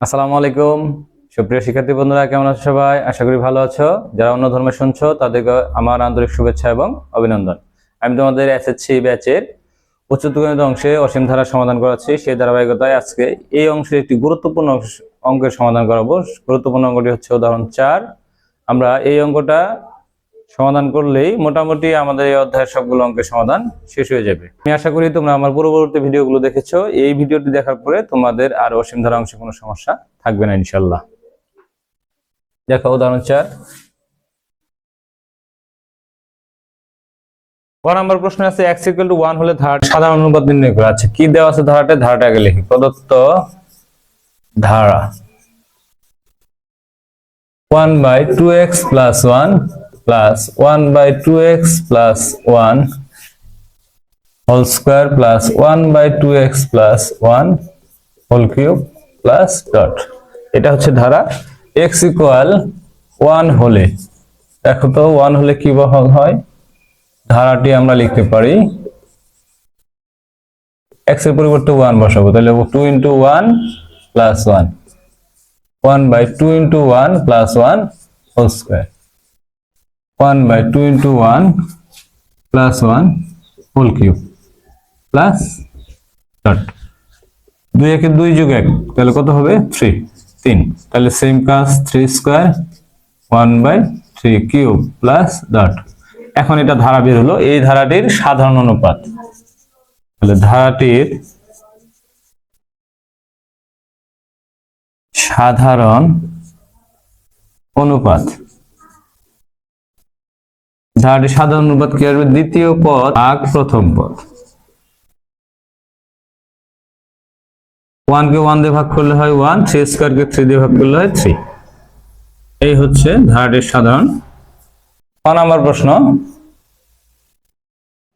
আসসালামু আলাইকুম। সুপ্রিয় শিক্ষার্থী বন্ধুরা, কেমন আছো সবাই? আশা করি ভালো আছো। যারা অন্য ধর্মে শুনছো, তাদেরকে আমার আন্তরিক শুভেচ্ছা এবং অভিনন্দন। আমি তোমাদের এসএসসি ব্যাচের উচ্চতর অংশে অসীম ধারা সমাধান করাচ্ছি। সেই ধারাবাহিকতায় আজকে এই অংশের একটি গুরুত্বপূর্ণ অঙ্কের সমাধান করাবো। গুরুত্বপূর্ণ অঙ্কটি হচ্ছে উদাহরণ চার। আমরা এই অঙ্কটা সমাধান করলেই মোটামুটি আমাদের এই অধ্যায়ের সবগুলো অঙ্কের সমাধান শেষ হয়ে যাবে। আমি আশা করি তোমরা আমার পূর্ববর্তী ভিডিওগুলো দেখেছ। এই ভিডিওটি দেখার পরে তোমাদের আর অসীম ধারা অংশে কোনো সমস্যা থাকবে না ইনশাল্লাহ দেখো, উদাহরণ চার। প্রশ্ন আছে ওয়ান হলে ধারা সাধারণ অনুপাত করা। আছে কি দেওয়া আছে ধারাটা? আগে লিখি। প্রদত্ত ধারা। One by two x plus one plus one by two x plus one whole square plus one by two x plus one whole cube plus dot এটা হচ্ছে ধারা। এক্স ইকুয়াল ওয়ান হলে, দেখো তো ওয়ান হলে কি হয়? ধারাটি আমরা লিখতে পারি এক্সের পরিবর্তে ওয়ান বসাবো। তাহলে two into one plus one one by two into one plus one whole square one by two into one plus one whole cube plus dot দুই একে দুই যোগ এক, তাহলে কত হবে? থ্রি তিন। তাহলে সেম কাজ three square one by three cube plus dot এখন এটা ধারা বের হলো, এই ধারাটির সাধারণ অনুপাত। তাহলে ধারাটির সাধারণ অনুপাত। ধারাটির সাধারণ অনুপাত কি আসবে? দ্বিতীয় পদ ভাগ প্রথম পদ। ওয়ান কে ওয়ান দিয়ে ভাগ করলে হয় ওয়ান থ্রি স্কোয়ার কে থ্রি দিয়ে ভাগ করলে হয় থ্রি এই হচ্ছে ধারাটির সাধারণ ক নাম্বার প্রশ্ন।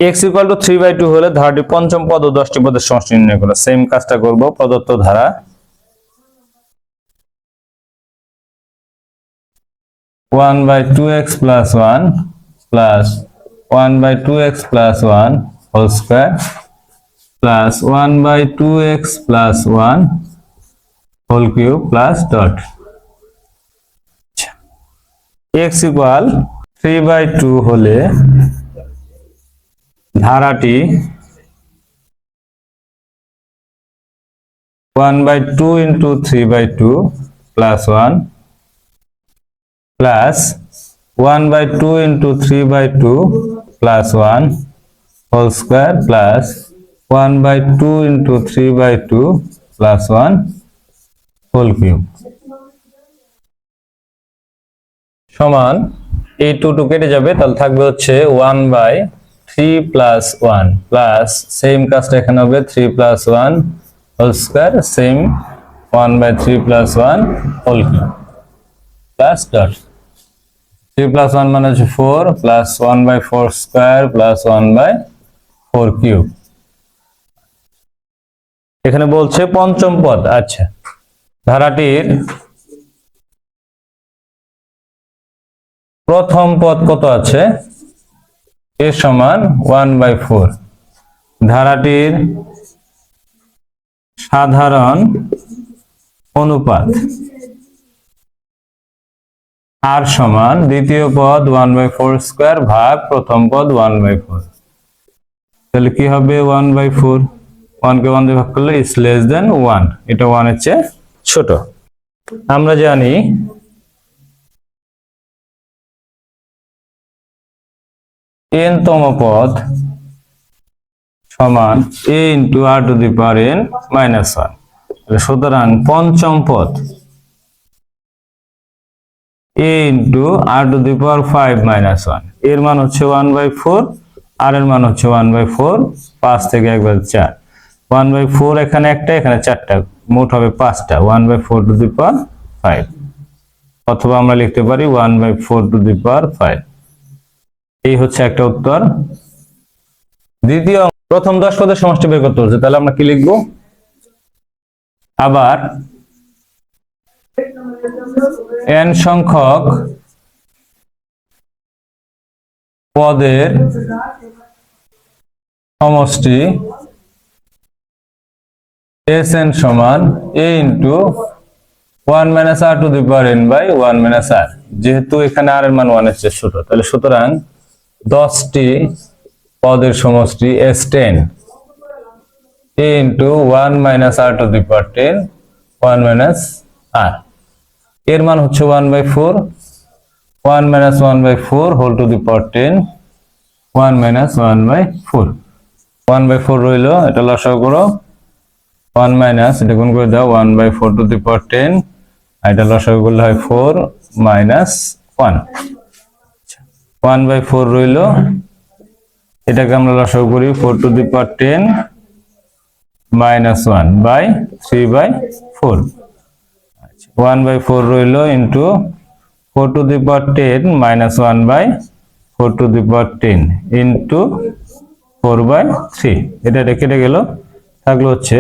X equal to three by two হলে ধারাটি পঞ্চম পদ ও দশটি পদের সমষ্টি নির্ণয় করো। সেম কাজটা করব, প্রদত্ত ধারা। One by two x plus one plus one by two x plus one whole square plus one by two x plus one whole cube plus dot x equal three by two হলে ধারাটি one by two into three by two plus one plus one by two into three by two plus one whole square plus one by two into three by two plus one whole cube সমান এই two two কেটে যাবে, তাহলে থাকবে হচ্ছে one by three plus one plus same কাজটা এখানে হবে three plus one whole square same one by three plus one whole cube plus dot three plus one মানে হচ্ছে four plus one by four square plus one by four cube এখানে বলছে পঞ্চম পদ আচ্ছা। ধারাটির প্রথম পদ কত আছে? এ সমান ওয়ান বাই ফোর ধারাটির সাধারণ অনুপাত। আর সমান দ্বিতীয় পদ ওয়ান বাই ফোর স্কোয়ার ভাগ প্রথম পদ ওয়ান বাই ফোর তাহলে কি হবে ওয়ান বাই ফোর ওয়ান কে ওয়ান দিয়ে ভাগ করলে ইস লেস দেন ওয়ান এটা ওয়ানের চেয়ে ছোট। আমরা জানি এন তম পদ সমান a into r to the power n minus one সুতরাং পঞ্চম পদ। A into r to the power five minus ওয়ানের মান হচ্ছে ওয়ান বাই ফোর আর এর মান হচ্ছে ওয়ান বাই ফোর পাঁচ থেকে একবার চার। ওয়ান বাই ফোর এখানে একটা, এখানে চারটা। মোট হবে পাঁচটা। One by four to the power five অথবা আমরা লিখতে পারি one by four to the power five এই হচ্ছে একটা উত্তর। দ্বিতীয়, প্রথম দশ পদের সমষ্টি বের করতে হচ্ছে তাহলে আমরা কি লিখব? আবার এন সংখ্যক পদের সমষ্টি এস এন সমান a into one minus r to the power n by one minus r যেহেতু এখানে আর এর মান ওয়ানের চেয়ে ছোট, তাহলে সুতরাং দশটি পদের সমষ্টি S ten a into one minus r to the power ten one minus r এর মান হচ্ছে one by four one minus one by four whole to the power ten one minus one by four one by four রইল, এটা লসাগু করো। One minus এটা গুণ করে দাও one by four to the power ten এটা লসাগু করলে হয় four minus one one by four রইল, এটাকে আমরা লসাগু করি four to the power ten minus one by three by four one by four রইল into four to the power ten minus one by four to the power ten into four by three এটা কেটে গেল। থাকল হচ্ছে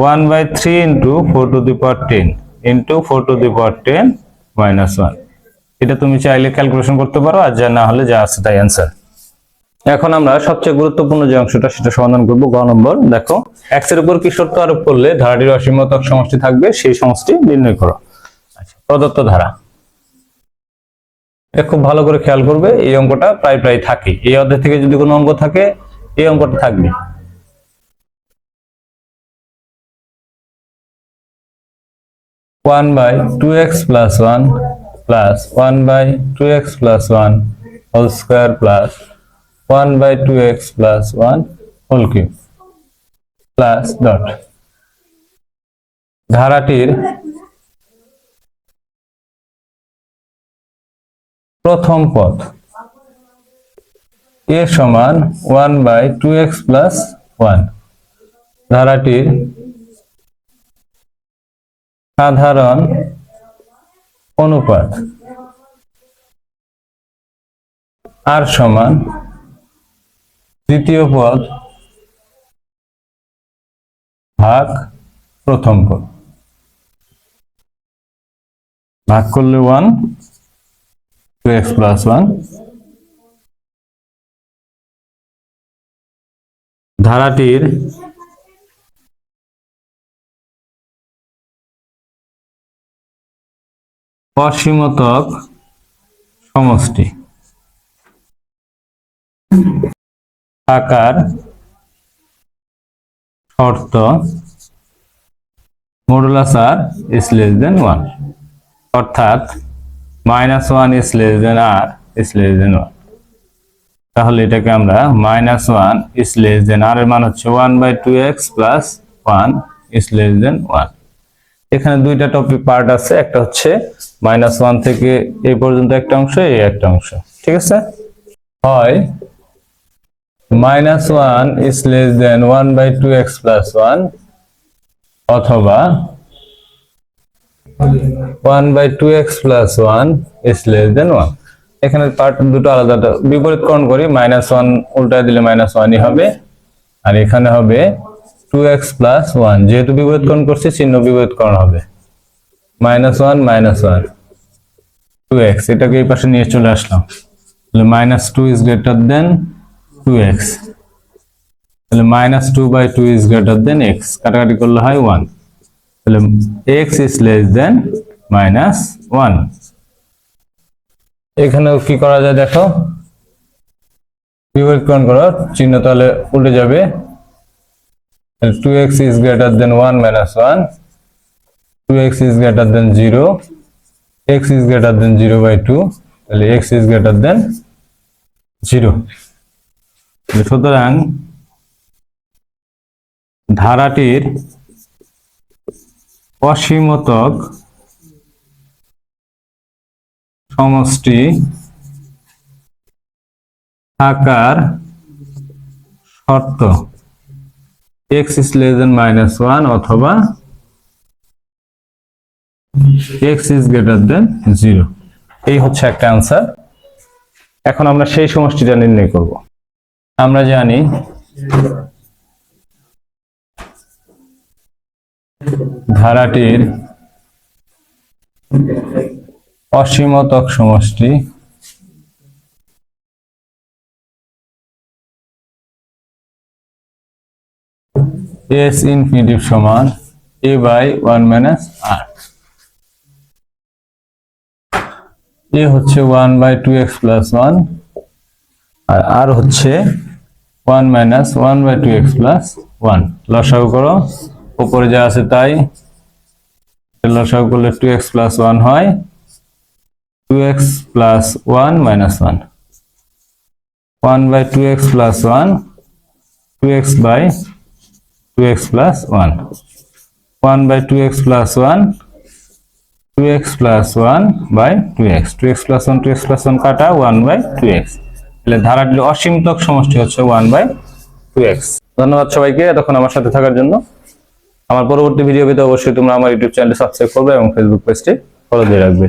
one by three into four to the power ten into four to the power ten minus one এটা তুমি চাইলে calculation করতে পারো, আর যা না হলে যা আছে তাই অ্যান্সার এখন আমরা সবচেয়ে গুরুত্বপূর্ণ যে অংশটা, সেটা সমাধান করব গ নম্বর। দেখো এক্সের উপর কি শর্ত আরোপ করলে ধারাটির অসীমতক সমষ্টি থাকবে, সেই সমষ্টি নির্ণয় করো। আচ্ছা প্রদত্ত ধারা। এটা খুব ভালো করে খেয়াল করবে, এই অঙ্কটা প্রায় প্রায় থাকে। এই অধ্যায় থেকে যদি কোনো অঙ্ক থাকে, এই অঙ্কটা থাকবে। One by two x plus one plus one by two x plus one whole square plus one by two x plus one whole cube plus dot. ধারাটির প্রথম পদ এ সমান one by two x plus one. ধারাটির সাধারণ অনুপাত আর সমান দ্বিতীয় পদ ভাগ প্রথম পদ। ভাগ করলে one two x plus one ধারাটির অসীমতক সমষ্টি। আকার শর্ত modulus r is less than one. অর্থাৎ minus one is less than r is less than one. তাহলে এটাকে আমরা minus one is less than r এর মান হচ্ছে one by two x plus one is less than one. এখানে দুইটা topic part আছে, একটা হচ্ছে মাইনাস ওয়ান থেকে এই পর্যন্ত একটা অংশ এই একটা অংশ। ঠিক আছে? হয় minus one is less than one by two x plus one অথবা one by two x plus one is less than one এখানে পার্ট দুটো আলাদা বিপরীতকরণ করি মাইনাস ওয়ান উল্টায় দিলে মাইনাস ওয়ানই হবে, আর এখানে হবে টু এক্স প্লাস ওয়ান যেহেতু বিপরীতকরণ করছি, চিহ্ন বিপরীতকরণ হবে। Minus one minus one two x এটাকে এই পাশে নিয়ে চলে আসলাম। Minus two is greater than two তাহলে minus two by two is greater than x কাটাকাটি করলে হয় ওয়ান তাহলে x is less than minus one এখানেও কি করা যায় দেখো? বিপরীতকরণ করো, চিহ্ন তাহলে উল্টে যাবে। Two x is greater than one minus one two x is greater than zero x is greater than zero by two তাহলে x is greater than zero সুতরাং ধারাটির অসীমতক সমষ্টি থাকার শর্ত x is less than minus one অথবা x is greater than zero এই হচ্ছে একটা আনসার এখন আমরা সেই সমষ্টিটা নির্ণয় করব। আমরা জানি ধারাটির অসীমতক সমষ্টি এস ইনফিনিটিভ সমান a by one minus r a হচ্ছে one by two x plus one R r হচ্ছে one minus one by two x plus one লসাগু করো উপরে যা আছে তাই লসাগু করলে টু এক্স প্লাস ওয়ান হয় two x plus one minus one one by two x plus one two x by two x plus one one by two x plus one two x plus one by two x two x plus one two x plus one কাটা one by two x ধারাটির অসীমতক সমষ্টি হচ্ছে one by two x ধন্যবাদ সবাইকে এতক্ষণ আমার সাথে থাকার জন্য। আমার পরবর্তী ভিডিও পেতে অবশ্যই তোমরা আমার ইউটিউব চ্যানেলটি সাবস্ক্রাইব করবে এবং ফেসবুক পেজটি ফলো দিয়ে রাখবে।